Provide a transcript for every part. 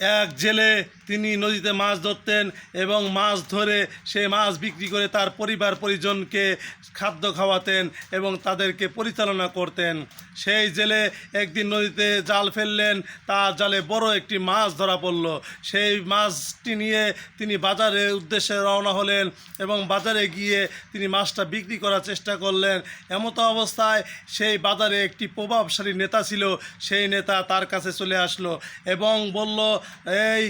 এক জেলে তিনি নদীতে মাছ ধরতেন এবং মাছ ধরে সে মাছ বিক্রি করে তার পরিবার পরিজনকে খাদ্য খাওয়াতেন এবং তাদেরকে পরিচালনা করতেন। সেই জেলে একদিন নদীতে জাল ফেললেন, তার জালে বড় একটি মাছ ধরা পড়ল। সেই মাছটি নিয়ে তিনি বাজারের উদ্দেশ্যে রওনা হলেন এবং বাজারে গিয়ে তিনি মাছটা বিক্রি করার চেষ্টা করলেন। এমতো অবস্থায় সেই বাজারে একটি প্রভাবশালী নেতা ছিল। সেই নেতা তার কাছে চলে আসলো এবং বলল এই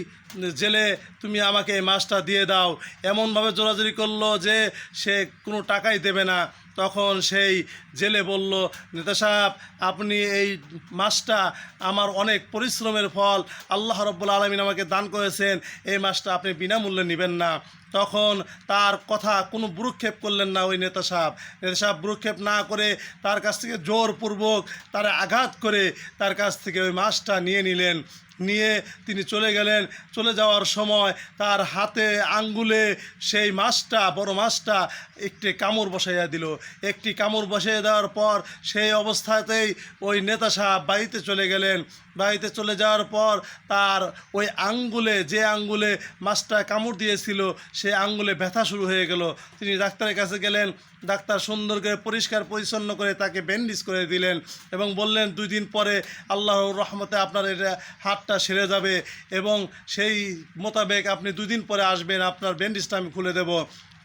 জেলে তুমি আমাকে এই মাছটা দিয়ে দাও। এমনভাবে জোরাজুরি করল যে সে কোনো টাকাই দেবে না। তখন সেই জেলে বলল, নেতা সাহেব, আপনি এই মাছটা আমার অনেক পরিশ্রমের ফল। আল্লাহ রব্বুল আলমিন আমাকে দান করেছেন। এই মাছটা আপনি বিনামূল্যে নেবেন না। তখন তার কথা কোনো ভ্রুক্ষেপ করলেন না ওই নেতা সাহেব। নেতা সাহেব ভ্রুক্ষেপ না করে তার কাছ থেকে জোরপূর্বক তারা আঘাত করে তার কাছ থেকে ওই মাছটা নিয়ে নিলেন। নিয়ে তিনি চলে গেলেন। চলে যাওয়ার সময় তার হাতে আঙ্গুলে সেই মাছটা, বড় মাছটা একটি কামড় বসাইয়া দিল। একটি কামড় বসাইয়া দেওয়ার পর সেই অবস্থাতেই ওই নেতা সাহেব বাড়িতে চলে গেলেন। বাড়িতে চলে যাওয়ার পর তার ওই আঙ্গুলে, যে আঙ্গুলে মাছটা কামড় দিয়েছিল সে আঙ্গুলে ব্যথা শুরু হয়ে গেল। তিনি ডাক্তারের কাছে গেলেন, ডাক্তার সুন্দর করে পরিষ্কার পরিচ্ছন্ন করে তাকে ব্যান্ডেজ করে দিলেন এবং বললেন, দুই দিন পরে আল্লাহর রহমতে আপনার এটা হাতটা সেরে যাবে এবং সেই মোতাবেক আপনি দুই দিন পরে আসবেন, আপনার ব্যান্ডেজটা আমি খুলে দেব।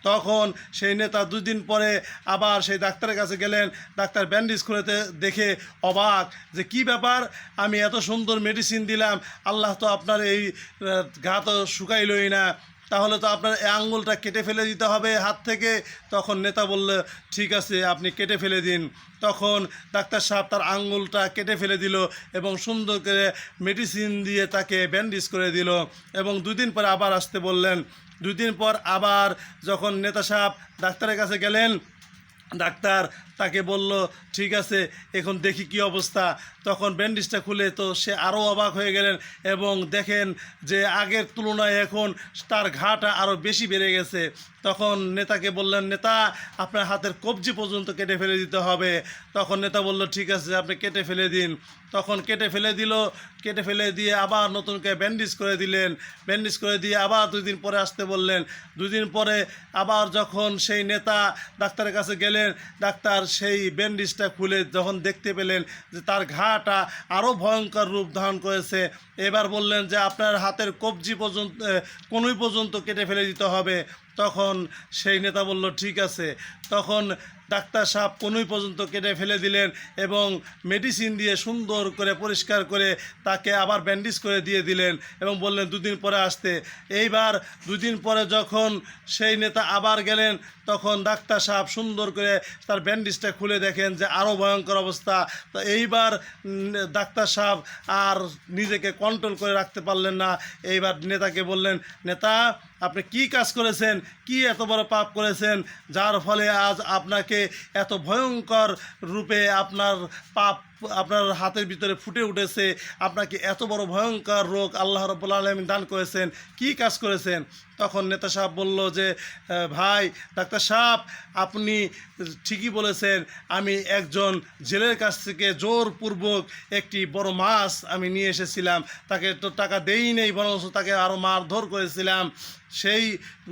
তখন সেই নেতা দুই দিন পরে আবার সেই ডাক্তারের কাছে গেলেন, ডাক্তার ব্যান্ডেজ খুলেতে দেখে অবাক যে কি ব্যাপার, আমি এত সুন্দর মেডিসিন দিলাম, আল্লাহ তো আপনার এই ঘা তো শুকাইলই না। তাহলে তো আপনার এই আঙ্গুলটা কেটে ফেলে দিতে হবে হাত থেকে। তখন নেতা বলল, ঠিক আছে, আপনি কেটে ফেলে দিন। তখন ডাক্তার সাহেব তার আঙ্গুলটা কেটে ফেলে দিল এবং সুন্দর করে মেডিসিন দিয়ে তাকে ব্যান্ডেজ করে দিল এবং দুদিন পরে আবার আসতে বললেন। দুই দিন পর আবার যখন নেতা সাহেব ডাক্তারের কাছে গেলেন ডাক্তার তাকে বলল, ঠিক আছে, এখন দেখি কি অবস্থা। তখন ব্যান্ডেজটা খুলে তো সে আরও অবাক হয়ে গেলেন এবং দেখেন যে আগের তুলনায় এখন তার ঘাটা আরও বেশি বেড়ে গেছে। তখন নেতাকে বললেন, নেতা, আপনার হাতের কবজি পর্যন্ত কেটে ফেলে দিতে হবে। তখন নেতা বলল, ঠিক আছে, আপনি কেটে ফেলে দিন। তখন কেটে ফেলে দিল, কেটে ফেলে দিয়ে আবার নতুন করে ব্যান্ডেজ করে দিলেন। ব্যান্ডেজ করে দিয়ে আবার দুই দিন পরে আসতে বললেন। দুই দিন পরে আবার যখন সেই নেতা ডাক্তারের কাছে গেলেন ডাক্তার সেই ব্যান্ডেজটা খুলে যখন দেখতে পেলেন যে তার ঘাটা আরও ভয়ঙ্কর রূপ ধারণ করেছে, এবার বললেন যে আপনার হাতের কবজি পর্যন্ত কনুই পর্যন্ত কেটে ফেলে দিতে হবে। তখন সেই নেতা বলল, ঠিক আছে। তখন ডাক্তার সাহেব কনুই পর্যন্ত কেটে ফেলে দিলেন এবং মেডিসিন দিয়ে সুন্দর করে পরিষ্কার করে তাকে আবার ব্যান্ডেজ করে দিয়ে দিলেন এবং বললেন, দুদিন পরে আসতে। এইবার দুদিন পরে যখন সেই নেতা আবার গেলেন, তখন ডাক্তার সাহেব সুন্দর করে তার ব্যান্ডেজটা খুলে দেখেন যে আরও ভয়ঙ্কর অবস্থা। তো এইবার ডাক্তার সাহেব আর নিজেকে কন্ট্রোল করে রাখতে পারলেন না। এইবার নেতাকে বললেন, নেতা আপনি কি কাজ করেছেন? কি এত বড় পাপ করেছেন? যার ফলে আজ আপনাকে এত ভয়ঙ্কর রূপে আপনার পাপ আপনার হাতের ভিতরে ফুটে উঠেছে, আপনাকে এত বড় ভয়ঙ্কর রোগ আল্লাহ রব্বুল আলমিন দান করেছেন, কি কাজ করেছেন? তখন নেতা সাহেব বলল যে ভাই, ডাক্তার সাহেব, আপনি ঠিকই বলেছেন, আমি একজন জেলের কাছ থেকে জোরপূর্বক একটি বড় মাছ আমি নিয়ে এসেছিলাম, তাকে তো টাকা দেই নেই বরং তাকে আরও মারধর করেছিলাম। সেই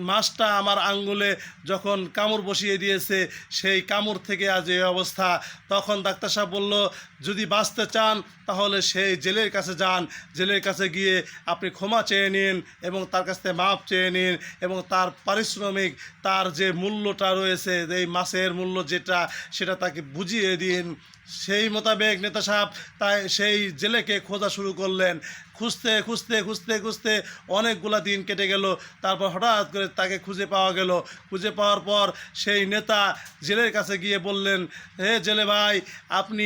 মাছটা আমার আঙ্গুলে যখন কামড় বসিয়ে দিয়েছে, সেই কামড় থেকে আজ এই অবস্থা। তখন ডাক্তার সাহেব বলল যদি বাঁচতে চান, তাহলে সেই জেলের কাছে যান। জেলের কাছে গিয়ে আপনি ক্ষমা চেয়ে নিন এবং তার কাছ থেকে মাপ চেয়ে নিন এবং তার পারিশ্রমিক, তার যে মূল্যটা রয়েছে, এই মাছের মূল্য যেটা, সেটা তাকে বুঝিয়ে দিন। সেই মোতাবেক নেতা সাহেব তাই সেই জেলেকে খোঁজা শুরু করলেন। খুঁজতে খুঁজতে খুঁজতে খুঁজতে অনেকগুলা দিন কেটে গেল। তারপর হঠাৎ করে তাকে খুঁজে পাওয়া গেল। খুঁজে পাওয়ার পর সেই নেতা জেলের কাছে গিয়ে বললেন, হে জেলে ভাই, আপনি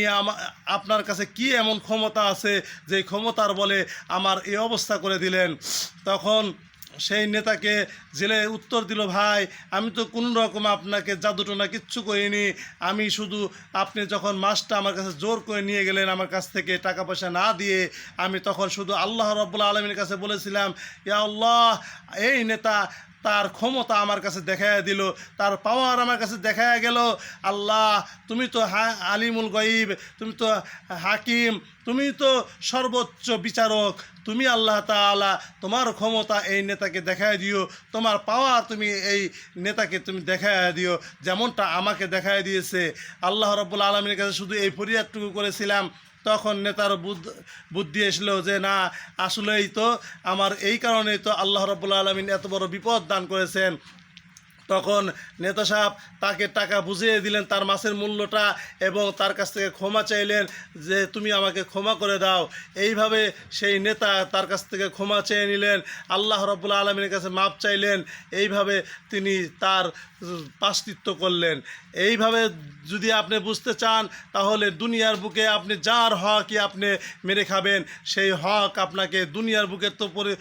আপনার কাছে কি এমন ক্ষমতা আছে যে ক্ষমতার বলে আমার এই অবস্থা করে দিলেন? তখন সেই নেতাকে জেলে উত্তর দিল, ভাই, আমি তো কোনো রকম আপনাকে জাদুটোনা কিচ্ছু করিনি। আমি শুধু আপনি যখন মাসটা আমার কাছে জোর করে নিয়ে গেলেন আমার কাছ থেকে টাকা পয়সা না দিয়ে, আমি তখন শুধু আল্লাহ রব্বুল্লা আলমীর কাছে বলেছিলাম, ইয়া আল্লাহ, এই নেতা তার ক্ষমতা আমার কাছে দেখাইয়া দিল, তার পাওয়ার আমার কাছে দেখাইয়া গেল। আল্লাহ, তুমি তো হা আলিমুল গঈব তুমি তো হাকিম, তুমি তো সর্বোচ্চ বিচারক। তুমি আল্লাহ তাআলা তোমার ক্ষমতা এই নেতাকে দেখায় দিও, তোমার পাওয়ার তুমি এই নেতাকে তুমি দেখায় দিও, যেমনটা আমাকে দেখায় দিয়েছে। আল্লাহ রব্বুল আলমীর কাছে শুধু এই ফরিয়াদটুকু করেছিলাম। তখন নেতার বুদ্ধ, বুদ্ধি এসলো যে, না, আসলেই তো আমার এই কারণেই তো আল্লাহ রব্বুল আলমিন এত বড় বিপদ দান করেছেন। তখন নেতা সাহেব তাকে টাকা বুঝিয়ে দিলেন তার মাছের মূল্যটা এবং তার কাছ থেকে ক্ষমা চাইলেন যে, তুমি আমাকে ক্ষমা করে দাও। এইভাবে সেই নেতা তার কাছ থেকে ক্ষমা চেয়ে নিলেন, আল্লাহ রব্বুল্লা আলমীর কাছে মাপ চাইলেন। এইভাবে তিনি তার পাস্তিত্ব করলেন। এইভাবে যদি আপনি বুঝতে চান, তাহলে দুনিয়ার বুকে আপনি যার হকই আপনি মেরে খাবেন। সেই হক আপনাকে দুনিয়ার বুকে তো পরে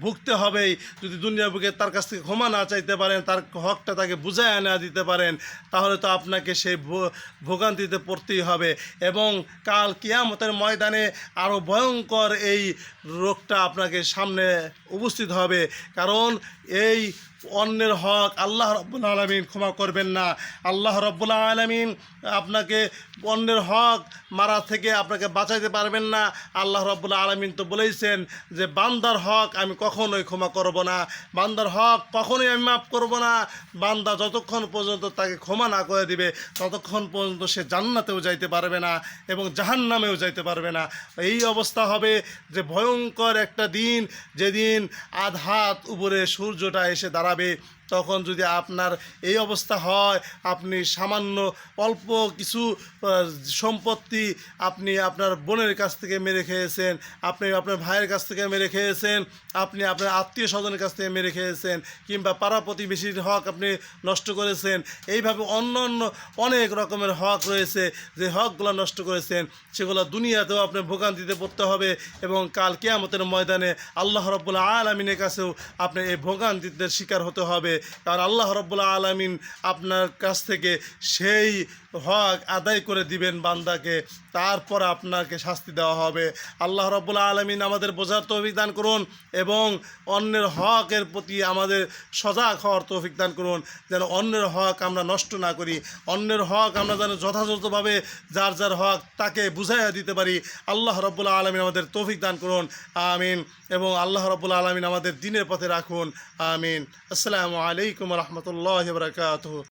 ভুগতে হবেই। যদি দুনিয়ার বুকে তার কাছ থেকে ক্ষমা না চাইতে পারেন, তার হকটা তাকে বুঝায় না দিতে পারেন, তাহলে তো আপনাকে সেই ভোগান্তিতে পড়তেই হবে। এবং কাল কিয়ামতের ময়দানে আরও ভয়ঙ্কর এই রোগটা আপনাকে সামনে উপস্থিত হবে। কারণ এই অন্যের হক আল্লাহ রব্বুল আলমিন ক্ষমা করবেন না। আল্লাহ রব্বুল আলমিন আপনাকে অন্যের হক মারা থেকে আপনাকে বাঁচাইতে পারবেন না। আল্লাহ রব্বুল আলমিন তো বলেইছেন যে, বান্দার হক আমি কখনোই ক্ষমা করব না। বান্দার হক কখনোই আমি মাফ করব না। বান্দা যতক্ষণ পর্যন্ত তাকে ক্ষমা না করে দিবে, ততক্ষণ পর্যন্ত সে জান্নাতেও যাইতে পারবে না এবং জাহান্নামেও যাইতে পারবে না। এই অবস্থা হবে যে, ভয়ঙ্কর একটা দিন, যেদিন আধ হাত উপরে সূর্যটা এসে দাঁড়াবে। তখন যদি আপনার এই অবস্থা হয়, আপনি সামান্য অল্প কিছু সম্পত্তি আপনি আপনার বোনের কাছ থেকে মেরে খেয়েছেন, আপনি আপনার ভাইয়ের কাছ থেকে মেরে খেয়েছেন, আপনি আপনার আত্মীয় স্বজনের কাছ থেকে মেরে খেয়েছেন, কিংবা পাড়া প্রতিবেশীর হক আপনি নষ্ট করেছেন, এইভাবে অন্য অন্য অনেক রকমের হক রয়েছে যে হকগুলো নষ্ট করেছেন, সেগুলো দুনিয়াতেও আপনার ভোগান্তিতে পড়তে হবে এবং কাল কেয়ামতের ময়দানে আল্লাহ রব্বুল্লা আলমিনের কাছেও আপনি এই ভোগান্তিতে শিকার হতে হবে। কারণ আল্লাহ রব্বুল্লা আলমিন আপনার কাছ থেকে সেই হক আদায় করে দিবেন বান্দাকে, তারপর আপনাকে শাস্তি দেওয়া হবে। আল্লাহ রব্বুল্লা আলমিন আমাদের বোঝার তৌফিক দান করুন এবং অন্যের হকের প্রতি আমাদের সজাগ হওয়ার তৌফিক দান করুন, যেন অন্যের হক আমরা নষ্ট না করি, অন্যের হক আমরা যেন যথাযথভাবে যার যার হক তাকে বুঝাইয়া দিতে পারি। আল্লাহ রব্বুল্লা আলমিন আমাদের তৌফিক দান করুন, আমিন। এবং আল্লাহ রব্বুল্লা আলমিন আমাদের দিনের পথে রাখুন, আমিন। আসসালামু আলাইকুম রহমতুল্লাহ বরকাত